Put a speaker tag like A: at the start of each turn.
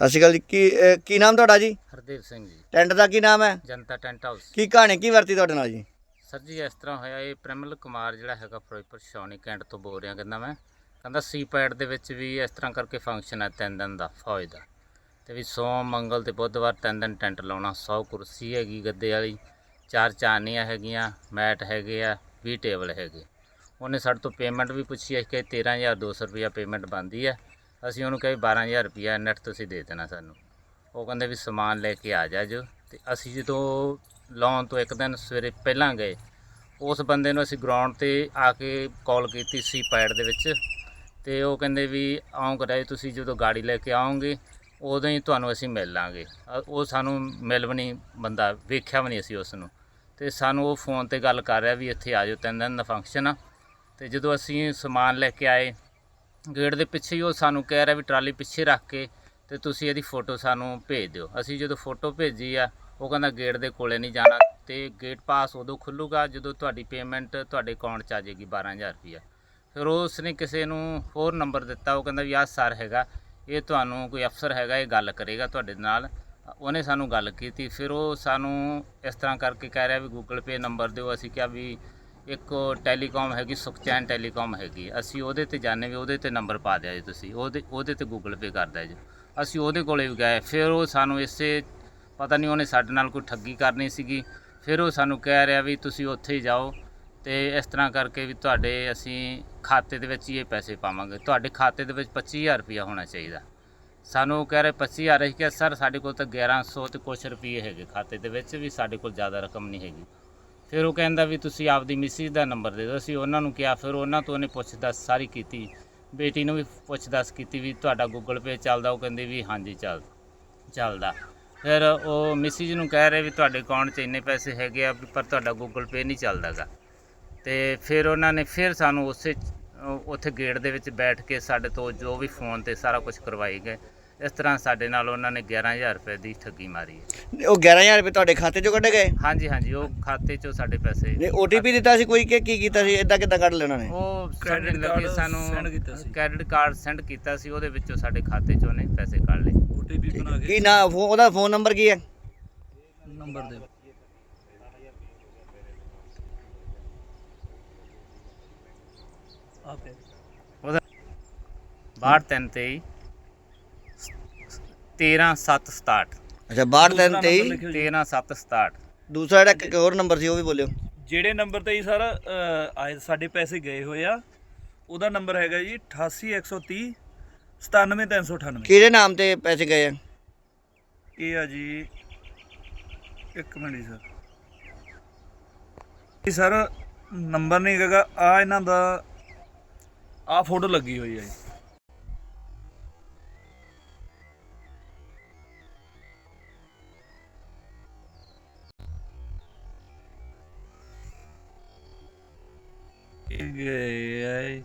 A: ਸਤਿ ਸ਼੍ਰੀ ਅਕਾਲ ਜੀ। ਕੀ ਅਹ ਕੀ ਨਾਮ ਤੁਹਾਡਾ ਜੀ?
B: ਹਰਦੇਵ ਸਿੰਘ ਜੀ।
A: ਟੈਂਟ ਦਾ ਕੀ ਨਾਮ ਹੈ?
B: ਜਨਤਾ ਟੈਂਟ ਹਾਊਸ।
A: ਕੀ ਕਹਾਣੀ ਕੀ ਵਰਤੀ ਤੁਹਾਡੇ ਨਾਲ ਜੀ?
B: ਸਰ ਜੀ ਇਸ ਤਰ੍ਹਾਂ ਹੋਇਆ ਇਹ ਪ੍ਰੇਮਲ ਕੁਮਾਰ ਜਿਹੜਾ ਹੈਗਾ ਫਿਰੋਜ਼ਪੁਰ ਸ਼ੌਨੀ ਕੈਂਟ ਤੋਂ ਬੋਲ ਰਿਹਾ ਕਹਿੰਦਾ ਮੈਂ। ਕਹਿੰਦਾ ਸੀ ਪੈਡ ਦੇ ਵਿੱਚ ਵੀ ਇਸ ਤਰ੍ਹਾਂ ਕਰਕੇ ਫੰਕਸ਼ਨ ਹੈ ਤਿੰਨ ਦਿਨ ਦਾ ਫੌਜ ਦਾ। ਤੇ ਵੀ ਸੋਮ ਮੰਗਲ ਤੇ ਬੁੱਧਵਾਰ ਤਿੰਨ ਦਿਨ ਟੈਂਟ ਲਾਉਣਾ 100 ਕੁਰਸੀ ਹੈਗੀ ਗੱਦੇ ਵਾਲੀ ਚਾਰ ਚਾਨੀਆਂ ਹੈਗੀਆਂ ਮੈਟ ਹੈਗੇ ਆ 20 ਟੇਬਲ ਹੈਗੇ। ਉਹਨੇ ਸਾਡੇ ਤੋਂ ਪੇਮੈਂਟ ਵੀ ਪੁੱਛੀ ਹੈ ਕਿ 13200 ਰੁਪਇਆ ਪੇਮੈਂਟ ਬਣਦੀ ਹੈ। ਅਸੀਂ ਉਹਨੂੰ ਕਿਹਾ ਕਹੇ 12000 ਰੁਪਇਆ ਨੈਟ ਤੁਸੀਂ ਦੇ ਦੇਣਾ ਸਾਨੂੰ। ਉਹ ਕਹਿੰਦੇ ਵੀ ਸਮਾਨ ਲੈ ਕੇ ਆ ਜਾ ਜੋ। ਤੇ ਅਸੀਂ ਜਦੋਂ ਲਾਉਣ ਤੋਂ ਇੱਕ ਦਿਨ ਸਵੇਰੇ ਪਹਿਲਾਂ ਗਏ, ਉਸ ਬੰਦੇ ਨੂੰ ਅਸੀਂ ਗਰਾਊਂਡ ਤੇ ਆ ਕੇ ਕਾਲ ਕੀਤੀ ਸੀ ਪੈਡ ਦੇ ਵਿੱਚ। ਤੇ ਉਹ ਕਹਿੰਦੇ ਵੀ ਆਉਂ ਕਰਾਏ ਤੁਸੀਂ ਜਦੋਂ ਗਾੜੀ ਲੈ ਕੇ ਆਓਗੇ, ਉਦੋਂ ਹੀ ਤੁਹਾਨੂੰ ਅਸੀਂ ਮਿਲ ਲਾਂਗੇ। ਉਹ ਸਾਨੂੰ ਮਿਲ ਵੀ ਨਹੀਂ ਬੰਦਾ, ਵੇਖਿਆ ਵੀ ਨਹੀਂ ਅਸੀਂ ਉਸ ਨੂੰ। ਤੇ ਸਾਨੂੰ ਉਹ ਫੋਨ ਤੇ ਗੱਲ ਕਰ ਰਿਹਾ ਵੀ ਇੱਥੇ ਆ ਜਾਓ, ਤਿੰਨ ਦਿਨ ਦਾ ਫੰਕਸ਼ਨ ਆ। ਤੇ ਜਦੋਂ ਅਸੀਂ ਸਮਾਨ ਲੈ ਕੇ ਆਏ ਗੇਟ ਦੇ ਪਿੱਛੇ ਹੀ ਉਹ ਸਾਨੂੰ ਕਹਿ ਰਿਹਾ ਵੀ ਟਰਾਲੀ ਪਿੱਛੇ ਰੱਖ ਕੇ ਤੇ ਤੁਸੀਂ ਇਹਦੀ ਫੋਟੋ ਸਾਨੂੰ ਭੇਜ ਦਿਓ। ਅਸੀਂ ਜਦੋਂ ਫੋਟੋ ਭੇਜੀ ਆ, ਉਹ ਕਹਿੰਦਾ ਗੇਟ ਦੇ ਕੋਲੇ ਨਹੀਂ ਜਾਣਾ ਤੇ ਗੇਟ ਪਾਸ ਉਦੋਂ ਖੁੱਲੂਗਾ ਜਦੋਂ ਤੁਹਾਡੀ ਪੇਮੈਂਟ ਤੁਹਾਡੇ ਅਕਾਊਂਟ 'ਚ ਆ ਜਾਏਗੀ 12000 ਰੁਪਇਆ। ਫਿਰ ਉਸ ਨੇ ਕਿਸੇ ਨੂੰ ਹੋਰ ਨੰਬਰ ਦਿੱਤਾ, ਉਹ ਕਹਿੰਦਾ ਵੀ ਆਹ ਸਰ ਹੈਗਾ, ਇਹ ਤੁਹਾਨੂੰ ਕੋਈ ਅਫਸਰ ਹੈਗਾ, ਇਹ ਗੱਲ ਕਰੇਗਾ ਤੁਹਾਡੇ ਨਾਲ। ਉਹਨੇ ਸਾਨੂੰ ਗੱਲ ਕੀਤੀ, ਫਿਰ ਉਹ ਸਾਨੂੰ ਇਸ ਤਰ੍ਹਾਂ ਕਰਕੇ ਕਹਿ ਰਿਹਾ ਵੀ ਗੂਗਲ ਪੇ ਨੰਬਰ ਦਿਓ। ਅਸੀਂ ਕਿਹਾ ਵੀ ਇੱਕ ਟੈਲੀਕਾਮ ਹੈਗੀ, ਸੁਖਚੈਨ ਟੈਲੀਕਾਮ ਹੈਗੀ। ਅਸੀਂ ਉਹਦੇ ਤੇ ਜਾਣੇ ਵੀ, ਉਹਦੇ ਤੇ ਨੰਬਰ ਪਾ ਦਿਆ ਜੀ ਤੁਸੀਂ। ਉਹਦੇ ਉਹਦੇ ਤੇ ਗੂਗਲ ਪੇ ਕਰਦਾ ਜੀ। ਅਸੀਂ ਉਹਦੇ ਕੋਲੇ ਵੀ ਗਏ। ਫਿਰ ਉਹ ਸਾਨੂੰ ਇਸੇ, ਪਤਾ ਨਹੀਂ ਉਹਨੇ ਸਾਡੇ ਨਾਲ ਕੋਈ ਠੱਗੀ ਕਰਨੀ ਸੀਗੀ। ਫਿਰ ਉਹ ਸਾਨੂੰ ਕਹਿ ਰਿਹਾ ਵੀ ਤੁਸੀਂ ਉੱਥੇ ਹੀ ਜਾਓ ਤੇ ਇਸ ਤਰ੍ਹਾਂ ਕਰਕੇ ਵੀ ਤੁਹਾਡੇ ਅਸੀਂ ਖਾਤੇ ਦੇ ਵਿੱਚ ਹੀ ਇਹ ਪੈਸੇ ਪਾਵਾਂਗੇ। ਤੁਹਾਡੇ ਖਾਤੇ ਦੇ ਵਿੱਚ 25000 ਰੁਪਇਆ ਹੋਣਾ ਚਾਹੀਦਾ। ਸਾਨੂੰ ਉਹ ਕਹਿ ਰਹੇ 25000 ਅਸੀਂ ਕਿਹਾ, ਸਰ, ਸਾਡੇ ਕੋਲ ਤਾਂ 1100 ਤੇ ਕੁਛ ਰੁਪਏ ਹੈਗੇ ਖਾਤੇ ਦੇ ਵਿੱਚ ਵੀ ਸਾਡੇ ਕੋਲ ਜ਼ਿਆਦਾ ਰਕਮ ਨਹੀਂ ਹੈਗੀ। ਫਿਰ ਉਹ ਕਹਿੰਦਾ ਵੀ ਤੁਸੀਂ ਆਪਦੀ ਮਿਸਿਸ ਦਾ ਨੰਬਰ ਦੇ ਦਿਓ। ਅਸੀਂ ਉਹਨਾਂ ਨੂੰ ਕਿਹਾ, ਫਿਰ ਉਹਨਾਂ ਤੋਂ ਉਹਨੇ ਪੁੱਛਦਾ ਸਾਰੀ ਕੀਤੀ। ਬੇਟੀ ਨੂੰ ਵੀ ਪੁੱਛ-ਦੱਸ ਕੀਤੀ ਵੀ ਤੁਹਾਡਾ ਗੂਗਲ ਪੇ ਚੱਲਦਾ। ਉਹ ਕਹਿੰਦੇ ਵੀ ਹਾਂਜੀ, ਚੱਲ, ਚੱਲਦਾ। ਫਿਰ ਉਹ ਮਿਸਿਸ ਨੂੰ ਕਹਿ ਰਹੇ ਵੀ ਤੁਹਾਡੇ ਅਕਾਊਂਟ 'ਚ ਇੰਨੇ ਪੈਸੇ ਹੈਗੇ ਆ, ਪਰ ਤੁਹਾਡਾ ਗੂਗਲ ਪੇ ਨਹੀਂ ਚੱਲਦਾਗਾ ਤੇ ਫਿਰ ਉਹਨਾਂ ਨੇ ਫਿਰ ਸਾਨੂੰ ਉਸੇ ਉੱਥੇ ਗੇਟ ਦੇ ਵਿੱਚ ਬੈਠ ਕੇ ਸਾਡੇ ਤੋਂ ਜੋ ਵੀ ਫੋਨ ਤੇ ਸਾਰਾ ਕੁਝ ਕਰਵਾਈ ਗਏ। ਇਸ ਤਰ੍ਹਾਂ ਸਾਡੇ ਨਾਲ ਉਹਨਾਂ ਨੇ 11000 ਰੁਪਏ ਦੀ ਠੱਗੀ ਮਾਰੀ ਹੈ।
A: ਉਹ 11000 ਰੁਪਏ ਤੁਹਾਡੇ ਖਾਤੇ ਚੋਂ ਕੱਢੇ ਗਏ?
B: ਹਾਂਜੀ ਹਾਂਜੀ ਉਹ ਖਾਤੇ 'ਚੋਂ ਸਾਡੇ ਪੈਸੇ
A: ਨੇ OTP ਦਿੱਤਾ ਸੀ ਕੋਈ ਕਿ ਕੀ ਕੀਤਾ ਸੀ? ਇਦਾਂ ਕਿੱਦਾਂ ਕੱਢ ਲੈਣਾ ਨੇ?
B: ਉਹ
C: Credit
B: ਸਮਝਣ ਲੱਗੇ
C: card
B: ਸਾਨੂੰ
C: send ਕੀਤਾ ਸੀ।
B: ਕ੍ਰੈਡਿਟ ਕਾਰਡ ਸੈਂਡ ਕੀਤਾ ਸੀ ਉਹਦੇ ਵਿੱਚੋਂ ਸਾਡੇ ਖਾਤੇ 'ਚੋਂ ਨੇ ਪੈਸੇ ਕੱਢ ਲਏ।
C: ਓਟੀਪੀ ਬਣਾ
A: ਕੀ
C: ਕੇ
A: ਨਾ ਉਹਦਾ ਫੋਨ ਨੰਬਰ ਕੀ ਹੈ?
C: ਨੰਬਰ ਦੇ। ਆਪੇ
B: ਉਹਦਾ 62 13 7 67
A: ਅੱਛਾ 62 ਦਿਨ 23
B: 13 7 67
A: ਦੂਸਰਾ ਜਿਹੜਾ ਇੱਕ ਹੋਰ ਨੰਬਰ ਸੀ ਉਹ ਵੀ ਬੋਲਿਓ।
C: ਜਿਹੜੇ ਨੰਬਰ ਤੇ ਜੀ ਸਰ ਆਏ ਸਾਡੇ ਪੈਸੇ ਗਏ ਹੋਏ ਆ ਉਹਦਾ ਨੰਬਰ ਹੈਗਾ ਜੀ 88130 97398
A: ਕਿਹਦੇ ਨਾਮ ਤੇ ਪੈਸੇ ਗਏ ਆ?
C: ਇਹ ਆ ਜੀ ਇੱਕ ਮਿੰਟ ਜੀ ਸਰ। ਇਹ ਸਰ ਨੰਬਰ ਨਹੀਂ ਹੈਗਾ ਆ ਇਹਨਾਂ ਦਾ ਆ ਫੋਟੋ ਲੱਗੀ ਹੋਈ ਹੈ ਜੀ। ਇਹ ਗਏ ਆ ਇਹ।